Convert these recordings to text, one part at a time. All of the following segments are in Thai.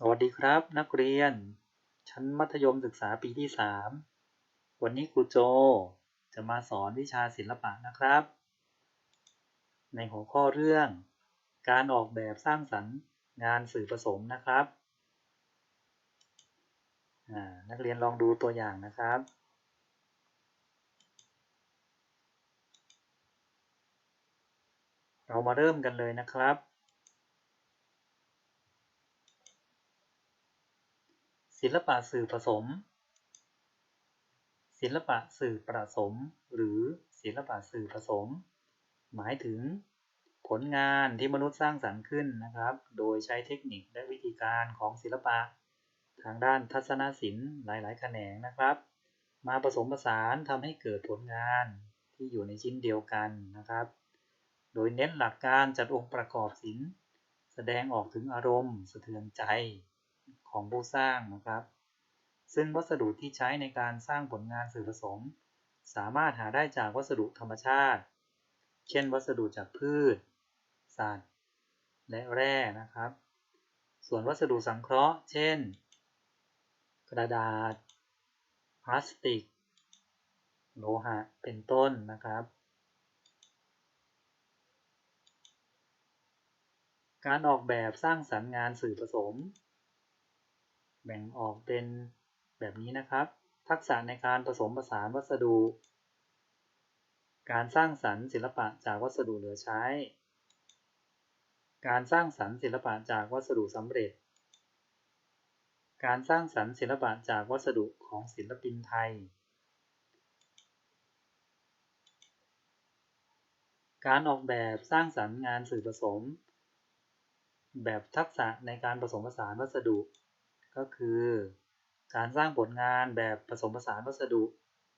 สวัสดีครับ นักเรียน ชั้นมัธยมศึกษาปีที่ 3 วันนี้ครูโจจะมาสอนวิชาศิลปะนะครับ ในหัวข้อเรื่อง การออกแบบสร้างสรรค์งานสื่อผสมนะครับ นักเรียนลองดูตัวอย่างนะครับ เรามาเริ่มกันเลยนะครับ ศิลปะสื่อผสม ศิลปะสื่อผสม หรือศิลปะสื่อผสม หมายถึงผลงานที่มนุษย์สร้างสรรค์ขึ้นนะครับ โดยใช้เทคนิคและวิธีการของศิลปะ ทางด้านทัศนศิลป์หลาย ๆ แขนงนะครับ มาผสมผสานทำให้เกิดผลงานที่อยู่ในชิ้นเดียวกันนะครับ โดยเน้นหลักการจัดองค์ประกอบศิลป์แสดงออกถึงอารมณ์ สะเทือนใจ ของผู้สร้างนะครับ ซึ่งวัสดุที่ใช้ในการสร้างผลงานสื่อผสม สามารถหาได้จากวัสดุธรรมชาติ เช่น วัสดุจากพืช สัตว์ และแร่นะครับ ส่วนวัสดุสังเคราะห์ เช่น กระดาษ พลาสติก โลหะ เป็นต้นนะครับการออกแบบสร้างสรรค์งานสื่อผสม แบ่งออกเป็นแบบนี้นะครับ ทักษะในการผสมผสานวัสดุ การสร้างสรรค์ศิลปะจากวัสดุเหลือใช้ การสร้างสรรค์ศิลปะจากวัสดุสำเร็จ การสร้างสรรค์ศิลปะจากวัสดุของศิลปินไทย การออกแบบสร้างสรรค์งานสื่อผสม แบบทักษะในการผสมผสานวัสดุ ก็คือ การสร้างผลงานแบบผสมผสานวัสดุ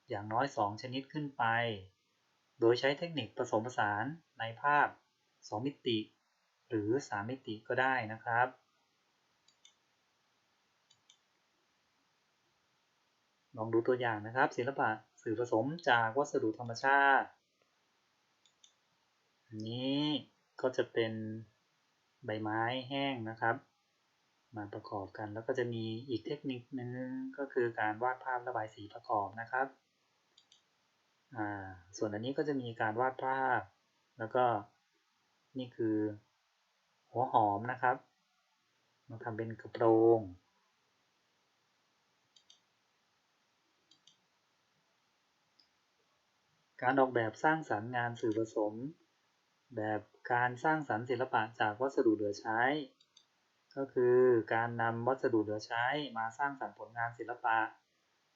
อย่างน้อย 2 ชนิดขึ้นไป โดยใช้เทคนิคผสมผสานในภาพ 2 มิติ หรือ 3 มิติก็ได้นะครับ ลองดูตัวอย่างนะครับ ศิลปะสื่อผสมจากวัสดุธรรมชาติ อันนี้ก็จะเป็นใบไม้แห้งนะครับ มาประกอบกัน แล้วก็จะมีอีกเทคนิคนึงก็คือการวาดภาพระบายสีประกอบนะครับอ่าส่วนอันนี้ก็จะมีการวาดภาพ แล้วก็นี่คือหัวหอมนะครับมาทำเป็นกระโปรงการออกแบบสร้างสรรค์งานสื่อผสม แบบการสร้างสรรค์ศิลปะจากวัสดุเหลือใช้ ก็คือการนำวัสดุเหลือใช้มาสร้างสรรค์ผลงานศิลปะ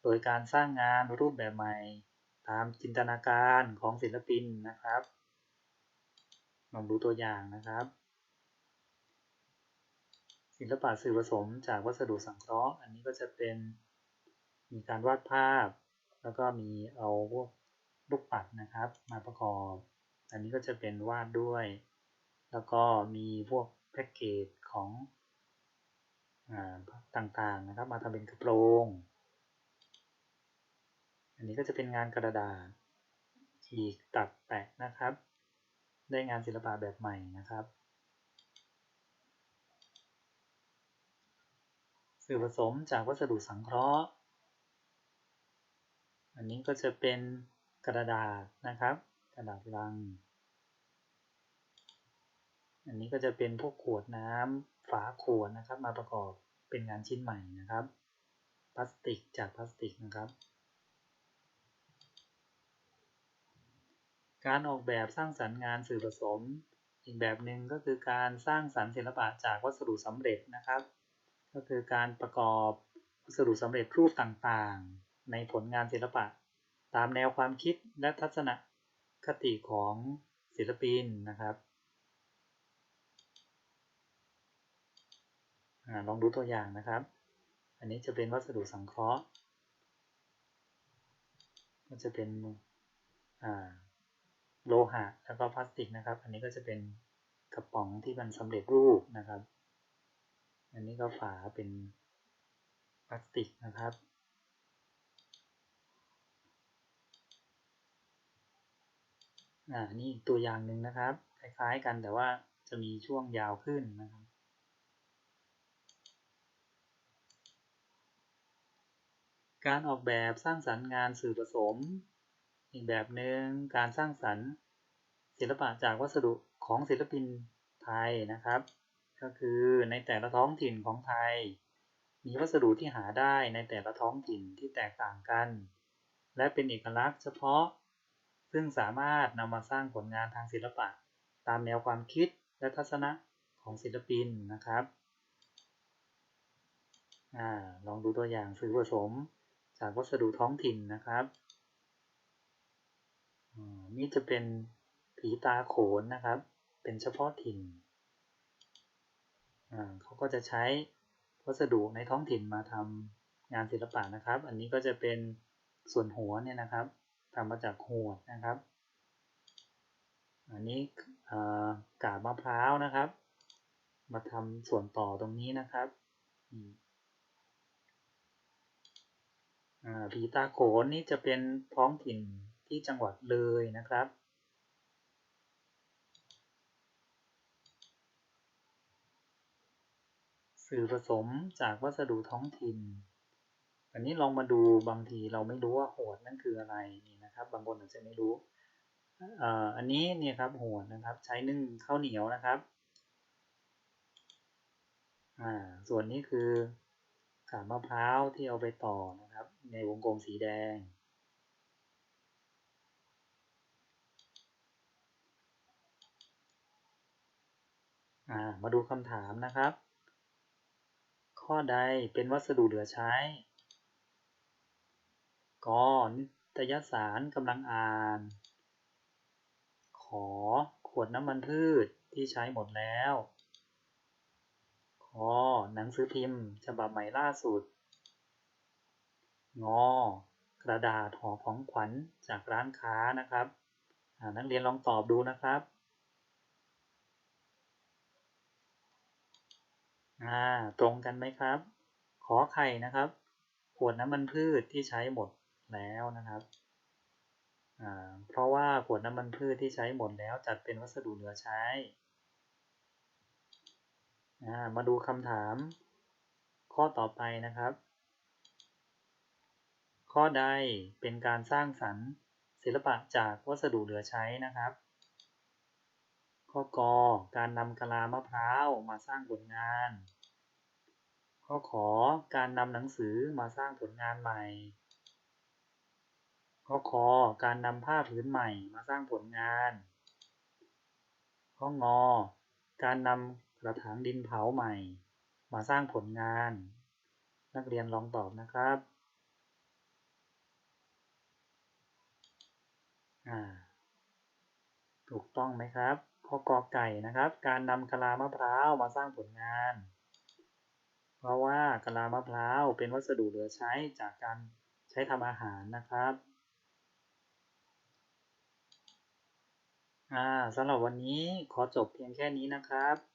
โดยการสร้างงานรูปแบบใหม่ ตามจินตนาการของศิลปินนะครับลองดูตัวอย่างนะครับ ศิลปะสื่อผสมจากวัสดุสังเคราะห์ อันนี้ก็จะเป็นมีการวาดภาพ แล้วก็มีเอาพวกลูกปัดนะครับ มาประกอบ อันนี้ก็จะเป็นวาดด้วย แล้วก็มีพวกแพ็กเกจของ ต่างๆนะครับ มาทำเป็นกระโปรง อันนี้ก็จะเป็นงานกระดาษฉีกตัดแปะนะครับ ได้งานศิลปะแบบใหม่นะครับ สื่อผสมจากวัสดุสังเคราะห์ อันนี้ก็จะเป็นกระดาษนะครับ กระดาษลัง อันนี้ก็จะเป็นพวกขวดน้ำฝาขวดนะครับ มาประกอบเป็นงานชิ้นใหม่นะครับ พลาสติกจากพลาสติกนะครับ การออกแบบสร้างสรรค์งานสื่อผสม อีกแบบหนึ่งก็คือการสร้างสรรค์ศิลปะจากวัสดุสำเร็จนะครับ ก็คือการประกอบวัสดุสำเร็จรูปต่างๆ ในผลงานศิลปะ ตามแนวความคิดและทัศนคติของศิลปินนะครับ ลองดูตัวอย่างนะครับ อันนี้จะเป็นวัสดุสังเคราะห์ก็จะเป็นโลหะแล้วก็พลาสติกนะครับ อันนี้ก็จะเป็นกระป๋องที่มันสำเร็จรูปนะครับ อันนี้ก็ฝาเป็นพลาสติกนะครับอ่านี่ตัวอย่างหนึ่งนะครับ คล้ายๆกันแต่ว่าจะมีช่วงยาวขึ้นนะครับ การออกแบบสร้างสรรค์งานสื่อผสม อีกแบบหนึ่งการสร้างสรรค์ ศิลปะจากวัสดุของศิลปินไทยนะครับ ก็คือในแต่ละท้องถิ่นของไทย มีวัสดุที่หาได้ในแต่ละท้องถิ่นที่แตกต่างกัน และเป็นเอกลักษณ์เฉพาะ ซึ่งสามารถนำมาสร้างผลงานทางศิลปะ ตามแนวความคิดและทัศนะของศิลปินนะครับอลองดูตัวอย่างสื่อผสม จากวัสดุท้องถิ่นนะครับนี่จะเป็นผีตาโขนนะครับ เป็นเฉพาะถิ่น เขาก็จะใช้วัสดุในท้องถิ่นมาทำงานศิลปะนะครับ อันนี้ก็จะเป็นส่วนหัวเนี่ยนะครับทำมาจากหวดนะครับ อันนี้กาบมะพร้าวนะครับ มาทำส่วนต่อตรงนี้นะครับ ผีตาโขนนี่จะเป็นท้องถิ่นที่จังหวัดเลยนะครับ สื่อผสมจากวัสดุท้องถิ่นอันนี้ลองมาดูบางทีเราไม่รู้ว่าหดนั่นคืออะไรนี่นะครับ บางคนอาจจะไม่รู้อันนี้เนี่ยครับหดนะครับ ใช้นึ่งข้าวเหนียวนะครับ อ่า ส่วนนี้คือาบมะพร้าวที่เอาไปต่อนะครับ ในวงกลมสีแดง มาดูคำถามนะครับ ข้อใดเป็นวัสดุเหลือใช้กอนตยสารกำลังอ่าน ขอขวดน้ำมันพืชที่ใช้หมดแล้ว ขอหนังสือพิมพ์ ฉบับใหม่ล่าสุด งอ กระดาษห่อของขวัญจากร้านค้านะครับนักเรียนลองตอบดูนะครับอ่าตรงกันไหมครับ ขอไข่นะครับ ขวดน้ำมันพืชที่ใช้หมดแล้วนะครับอ่าเพราะว่าขวดน้ำมันพืชที่ใช้หมดแล้วจัดเป็นวัสดุเหลือใช้ มาดูคำถาม ข้อต่อไปนะครับ ข้อใดเป็นการสร้างสรรค์ศิลปะจากวัสดุเหลือใช้นะครับ ข้อกอการนำกะลามะพร้าวมาสร้างผลงาน ข้อขอการนำหนังสือมาสร้างผลงานใหม่ ข้อคอการนำผ้าผืนใหม่มาสร้างผลงาน ข้องอการนำ กระถางดินเผาใหม่ มาสร้างผลงาน นักเรียนลองตอบนะครับถูกต้องไหมครับข้อกอไก่นะครับ การนำกะลามะพร้าวมาสร้างผลงาน เพราะว่ากะลามะพร้าวเป็นวัสดุเหลือใช้จากการใช้ทำอาหารนะครับสำหรับวันนี้ขอจบเพียงแค่นี้นะครับ